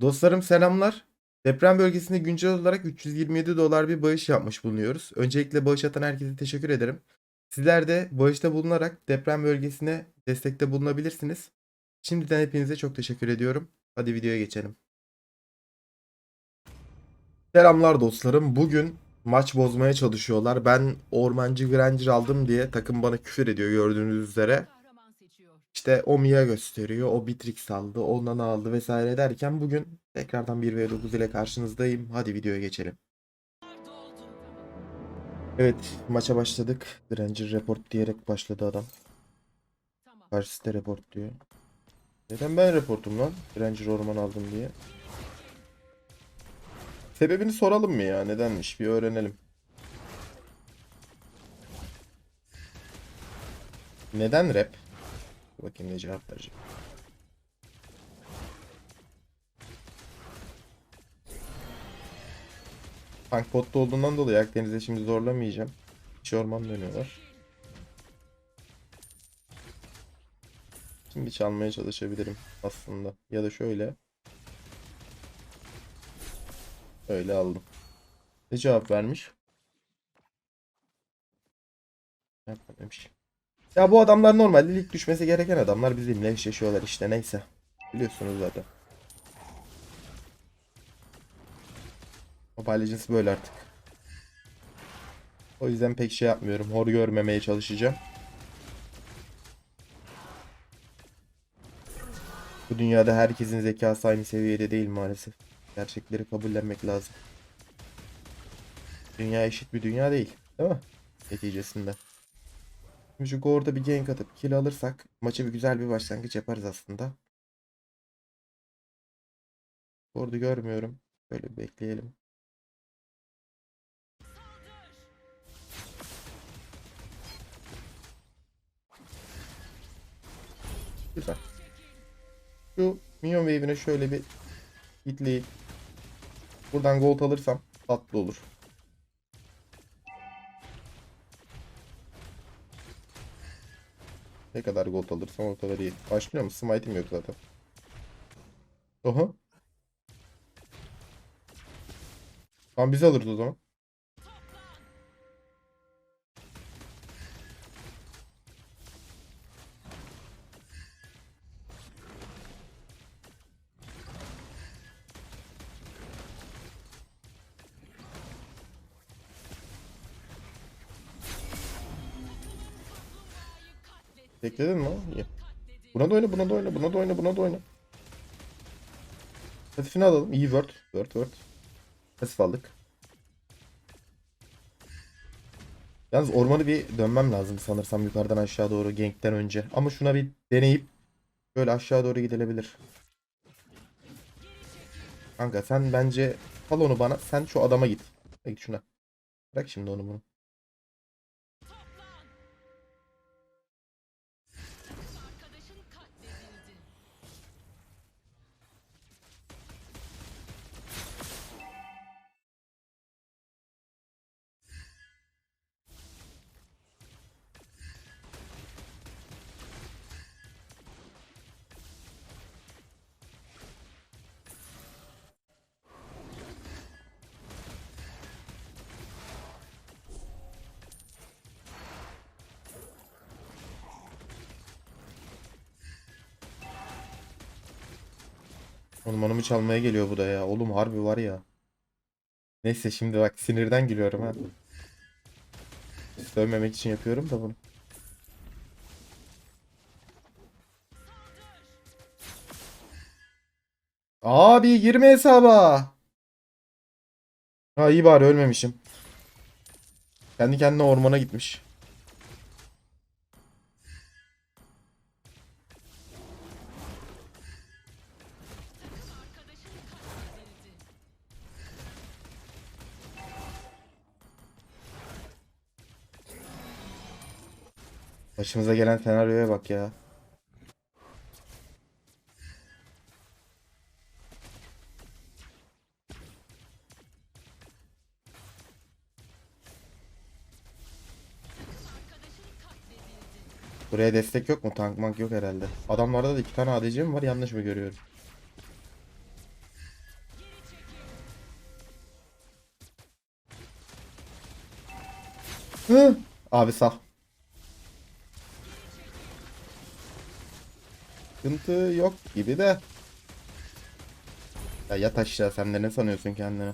Dostlarım selamlar. Deprem bölgesinde güncel olarak 327 dolar bir bağış yapmış bulunuyoruz. Öncelikle bağış atan herkese teşekkür ederim. Sizler de bağışta bulunarak deprem bölgesine destekte bulunabilirsiniz. Şimdiden hepinize çok teşekkür ediyorum. Hadi videoya geçelim. Selamlar dostlarım. Bugün maç bozmaya çalışıyorlar. Ben Ormancı Granger aldım diye takım bana küfür ediyor gördüğünüz üzere. İşte o Mia gösteriyor, o Bitrix aldı, ondan aldı vesaire derken bugün tekrardan 1v9 ile karşınızdayım. Hadi videoya geçelim. Evet, maça başladık. Granger report diyerek başladı adam. Karşısı report diyor. Neden ben reportum lan? Granger orman aldım diye. Sebebini soralım mı ya? Nedenmiş? Bir öğrenelim. Neden rap? Bakayım ne cevap verecek. Tank botta olduğundan dolayı Akdeniz'de şimdi zorlamayacağım. İç orman dönüyorlar. Şimdi çalmaya çalışabilirim aslında. Ya da şöyle. Öyle aldım. Ne cevap vermiş? Yapmamış. Ya bu adamlar normalde lig düşmesi gereken adamlar bizimle eşleşiyorlar işte neyse. Biliyorsunuz zaten. Mobile Legends böyle artık. O yüzden pek şey yapmıyorum. Hor görmemeye çalışacağım. Bu dünyada herkesin zekası aynı seviyede değil maalesef. Gerçekleri kabullenmek lazım. Dünya eşit bir dünya değil. Değil mi? Neticesinde. Şimdi şu Gore'da bir gank atıp kill alırsak maça bir güzel bir başlangıç yaparız aslında. Gore'da görmüyorum. Böyle bekleyelim. Güzel. Şu Minion Wave'ine şöyle bir hitleyip buradan gold alırsam tatlı olur. Ne kadar gold alırsam o kadar iyi. Başlıyor mu? Smite'im yok zaten. Oha. Tamam biz alırız o zaman. Bekledin mi? İyi. Buna da oyna, buna da oyna, buna da oyna, buna da oyna. Pasifini alalım. İyi word. Word, word. Pasif aldık. Yalnız ormanı bir dönmem lazım sanırsam yukarıdan aşağı doğru gankten önce. Ama şuna bir deneyip böyle aşağı doğru gidilebilir. Kanka sen bence al onu bana. Sen şu adama git. Git şuna. Bırak şimdi onu bunu. Ormanımı çalmaya geliyor bu da ya. Oğlum harbi var ya. Neyse şimdi bak sinirden gülüyorum ha. Sövmemek için yapıyorum da bunu. Abi girme hesaba. Ha iyi bari ölmemişim. Kendi kendine ormana gitmiş. Başımıza gelen senaryoya bak ya. Buraya destek yok mu? Tank mank yok herhalde. Adamlarda da iki tane ADC mi var? Yanlış mı görüyorum? Hı. Abi sağ. Sıkıntı yok gibi de. Ya yat aşağı sen de ne sanıyorsun kendini?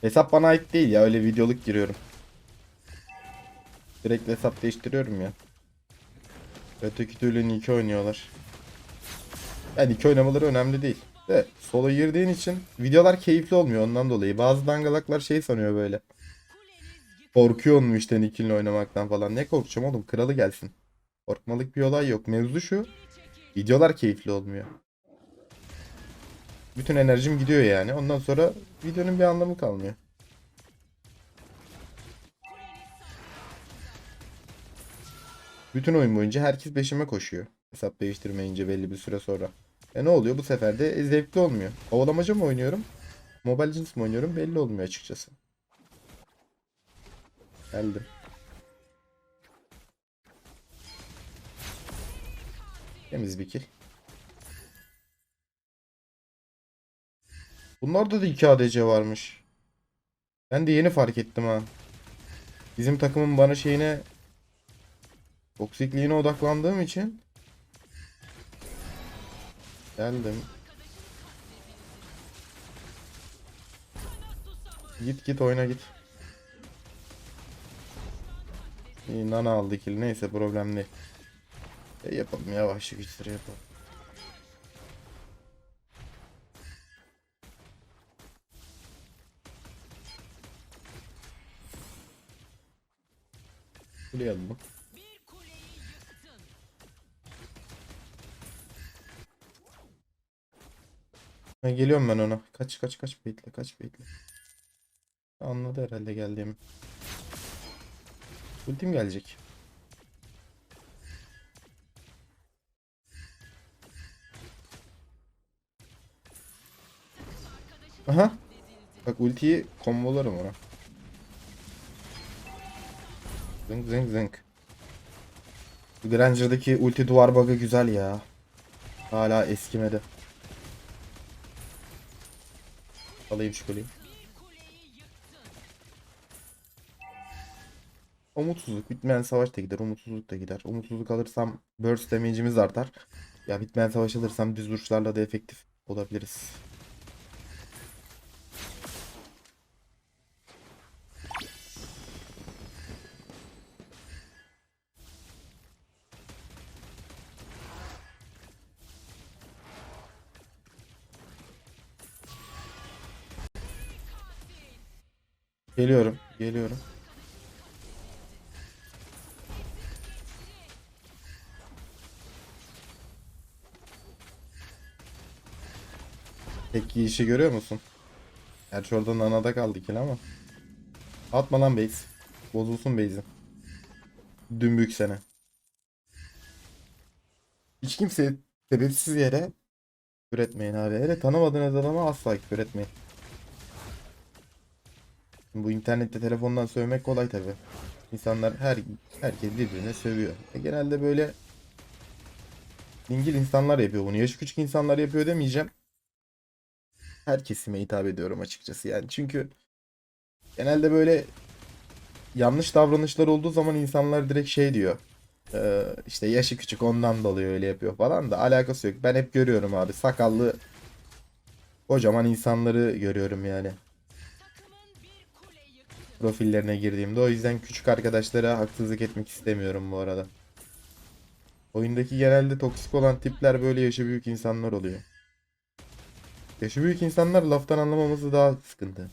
Hesap bana ait değil ya öyle videoluk giriyorum. Direkt hesap değiştiriyorum ya. Öteki türlü Nike oynuyorlar. Yani Nike oynamaları önemli değil. De solo girdiğin için videolar keyifli olmuyor ondan dolayı. Bazı dangalaklar şey sanıyor böyle. Korkuyor mu işte Nick'inle oynamaktan falan. Ne korkacağım oğlum kralı gelsin. Korkmalık bir olay yok. Mevzu şu. Videolar keyifli olmuyor. Bütün enerjim gidiyor yani. Ondan sonra videonun bir anlamı kalmıyor. Bütün oyun boyunca herkes peşime koşuyor. Hesap değiştirmeyince belli bir süre sonra. E ne oluyor? Bu sefer de zevkli olmuyor. Kovalamaca mı oynuyorum? Mobile Legends mi oynuyorum? Belli olmuyor açıkçası. Geldim. Temiz bir kill. Bunlarda da 2 ADC varmış. Ben de yeni fark ettim ha. Bizim takımın bana şeyine toksikliğine odaklandığım için geldim. Git git oyna git. İyi nana aldı kill. Neyse problem değil. E, yapalım yavaşlık güçleri yapalım. Kuleyi alalım. Ha, geliyorum ben ona. Kaç kaç kaç bekle kaç bekle. Anladı herhalde geldiğimi. Ultim gelecek. Aha. Bak ultiyi kombolarım ona. Zınk zınk zınk. Granger'daki ulti duvar bug'ı güzel ya. Hala eskimedi. Alayım şu kuleyi. Umutsuzluk. Bitmeyen savaş da gider. Umutsuzluk da gider. Umutsuzluk alırsam burst damage'imiz artar. Ya bitmeyen savaş alırsam düz vuruşlarla da efektif olabiliriz. Geliyorum. Geliyorum. Peki işi görüyor musun? Gerçi orada nanada kaldı kill ama. Atma lan base. Bozulsun base'in. Dümbük sene. Hiç kimseye sebepsiz yere küfür etmeyin abi. Hele tanımadığınız adama asla küfür etmeyin. Bu internette telefondan sövmek kolay tabi. İnsanlar her herkes birbirine sövüyor. E genelde böyle dingil insanlar yapıyor bunu. Yaşı küçük insanlar yapıyor demeyeceğim. Her kesime hitap ediyorum açıkçası yani. Çünkü genelde böyle yanlış davranışlar olduğu zaman insanlar direkt şey diyor. Ee, işte yaşı küçük ondan dolayı öyle yapıyor falan da alakası yok. Ben hep görüyorum abi sakallı kocaman insanları görüyorum yani profillerine girdiğimde. O yüzden küçük arkadaşlara haksızlık etmek istemiyorum bu arada. Oyundaki genelde toksik olan tipler böyle yaşı büyük insanlar oluyor. Yaşı büyük insanlar laftan anlamaması daha sıkıntı.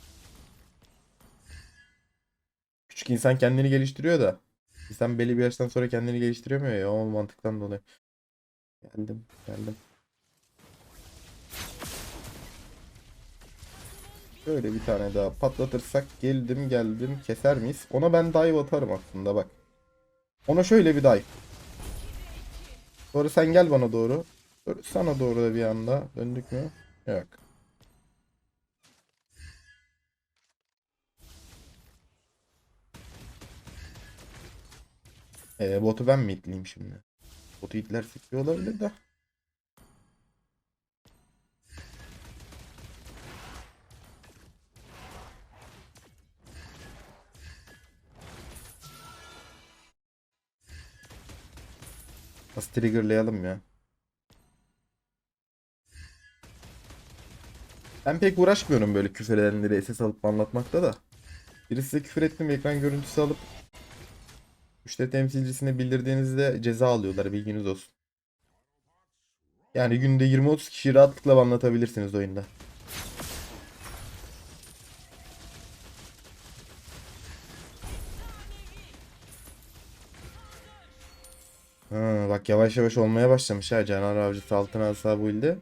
Küçük insan kendini geliştiriyor da insan belli bir yaştan sonra kendini geliştiremiyor ya o mantıktan dolayı. Geldim, geldim. Şöyle bir tane daha patlatırsak geldim geldim keser miyiz? Ona ben dive atarım aslında bak. Ona şöyle bir dive. Sonra sen gel bana doğru. Dur, Sana doğru da bir anda döndük mü? Yok. Ee, botu ben mi itleyeyim şimdi? Botu itlersek iyi olabilir de. Nasıl triggerlayalım ya? Ben pek uğraşmıyorum böyle küfür edenleri SS alıp anlatmakta da. Biri size küfür etti mi ekran görüntüsü alıp müşteri temsilcisine bildirdiğinizde ceza alıyorlar bilginiz olsun. Yani günde 20-30 kişiyi rahatlıkla anlatabilirsiniz oyunda. Ha, bak yavaş yavaş olmaya başlamış ha canavar avcısı altın asa ilde.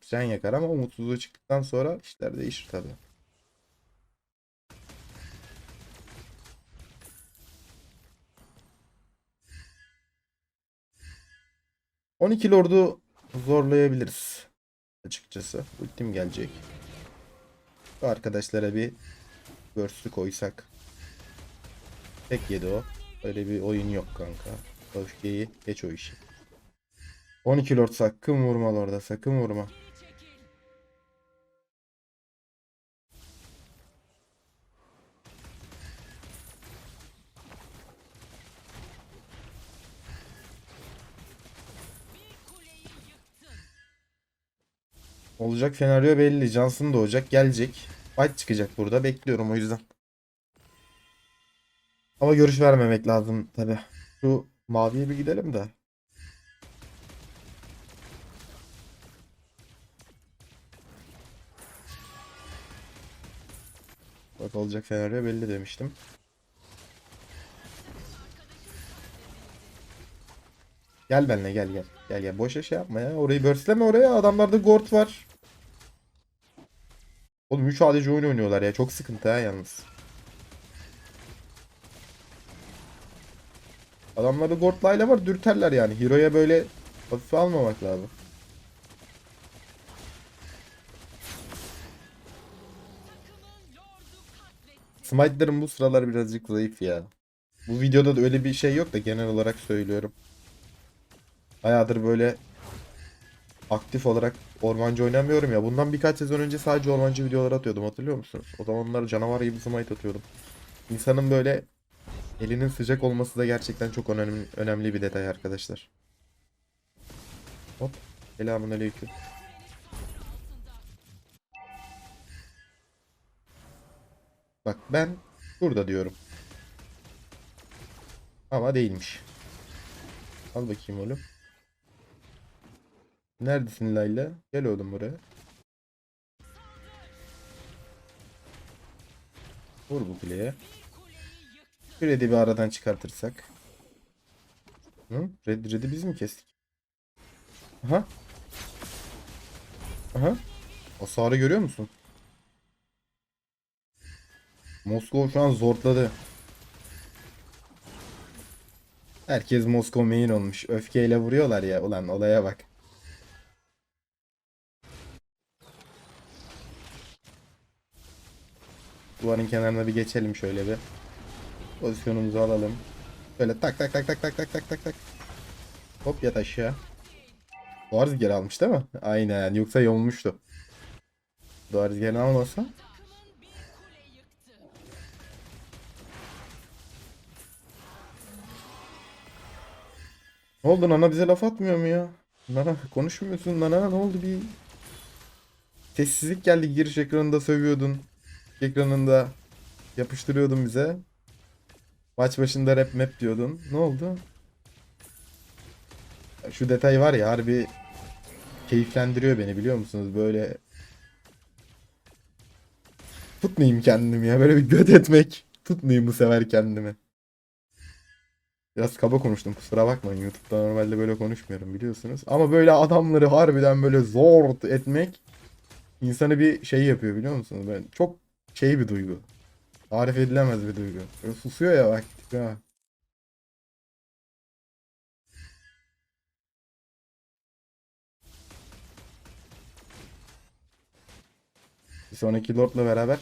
Can yakar ama umutsuzluğu çıktıktan sonra işler değişir tabi. ...12 lordu zorlayabiliriz. Açıkçası. Ultim gelecek. Bu arkadaşlara bir... ...görsü koysak. Tek yedi o. Öyle bir oyun yok kanka. Öfkeyi geç o işi. 12 lord sakın vurma orada sakın vurma. Olacak senaryo belli. Johnson doğacak gelecek. Fight çıkacak burada bekliyorum o yüzden. Ama görüş vermemek lazım tabi. Şu maviye bir gidelim de. Bak olacak senaryo belli demiştim. Gel benimle gel gel. Gel gel boşa şey yapma ya. Orayı börsleme oraya. Adamlarda gort var. Oğlum 3 ADC oyun oynuyorlar ya. Çok sıkıntı ha yalnız. Adamlarda gort layla var. Dürterler yani. Hero'ya böyle hafife almamak lazım. Smite'ların bu sıralar birazcık zayıf ya. Bu videoda da öyle bir şey yok da genel olarak söylüyorum. Bayağıdır böyle aktif olarak ormancı oynamıyorum ya. Bundan birkaç sezon önce sadece ormancı videolar atıyordum hatırlıyor musunuz? O zamanlar canavar gibi smite atıyordum. İnsanın böyle elinin sıcak olması da gerçekten çok önemli, önemli bir detay arkadaşlar. Hop. Selamun aleyküm. Bak ben burada diyorum. Ama değilmiş. Al bakayım oğlum. Neredesin Layla? Gel oğlum buraya. Vur bu kuleye. Red'i bir aradan çıkartırsak. Hı? Red, Red'i biz mi kestik? Aha. Aha. Hasarı görüyor musun? Moskova şu an zorladı. Herkes Moskova main olmuş. Öfkeyle vuruyorlar ya. Ulan olaya bak. Duvarın kenarına bir geçelim şöyle bir. Pozisyonumuzu alalım. Böyle tak tak tak tak tak tak tak tak tak. Hop yat aşağı. Duvar rüzgarı almış değil mi? Aynen. Yoksa yolmuştu. Duvar rüzgarını almasa. Ne oldu Nana bize laf atmıyor mu ya? Nana konuşmuyorsun Nana ne oldu bir sessizlik geldi giriş ekranında sövüyordun. Ekranında yapıştırıyordun bize. Maç başında rap map diyordun. Ne oldu? Şu detay var ya harbi keyiflendiriyor beni biliyor musunuz? Böyle tutmayayım kendimi ya. Böyle bir göt etmek. Tutmayayım bu sefer kendimi. Biraz kaba konuştum kusura bakmayın. YouTube'da normalde böyle konuşmuyorum biliyorsunuz. Ama böyle adamları harbiden böyle zor etmek insanı bir şey yapıyor biliyor musunuz? Ben çok şey bir duygu. Tarif edilemez bir duygu. Böyle susuyor ya bak. Ya. Bir sonraki Lord'la beraber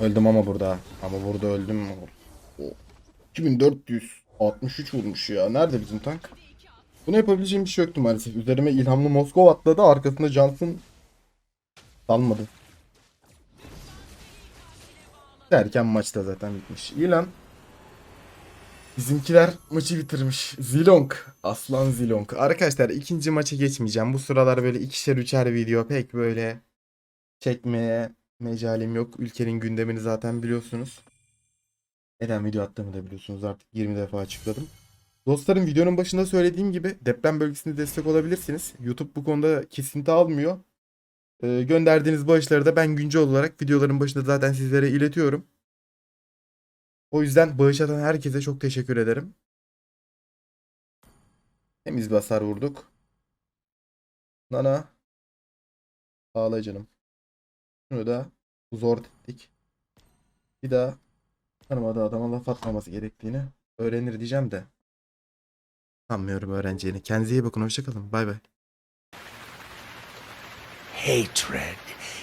Öldüm ama burada. Ama burada öldüm. O, 2463 vurmuş ya. Nerede bizim tank? Bunu yapabileceğim bir şey yoktu maalesef. Üzerime ilhamlı Moskova atladı. Arkasında Johnson dalmadı. Derken maçta zaten bitmiş. İyi lan. Bizimkiler maçı bitirmiş. Zilong. Aslan Zilong. Arkadaşlar ikinci maça geçmeyeceğim. Bu sıralar böyle ikişer üçer video pek böyle çekmeye mecalim yok. Ülkenin gündemini zaten biliyorsunuz. Neden video attığımı da biliyorsunuz artık 20 defa açıkladım. Dostlarım videonun başında söylediğim gibi deprem bölgesinde destek olabilirsiniz. YouTube bu konuda kesinti almıyor. Ee, gönderdiğiniz bağışları da ben güncel olarak videoların başında zaten sizlere iletiyorum. O yüzden bağış atan herkese çok teşekkür ederim. Temiz bir hasar vurduk. Nana. Ağla canım. Şunu da zor ettik. Bir daha tanımadığı adama laf atmaması gerektiğini öğrenir diyeceğim de. Sanmıyorum öğreneceğini. Kendinize iyi bakın. Hoşçakalın. Bay bay. Hatred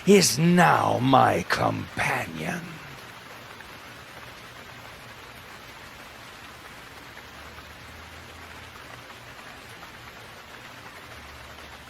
is now my companion.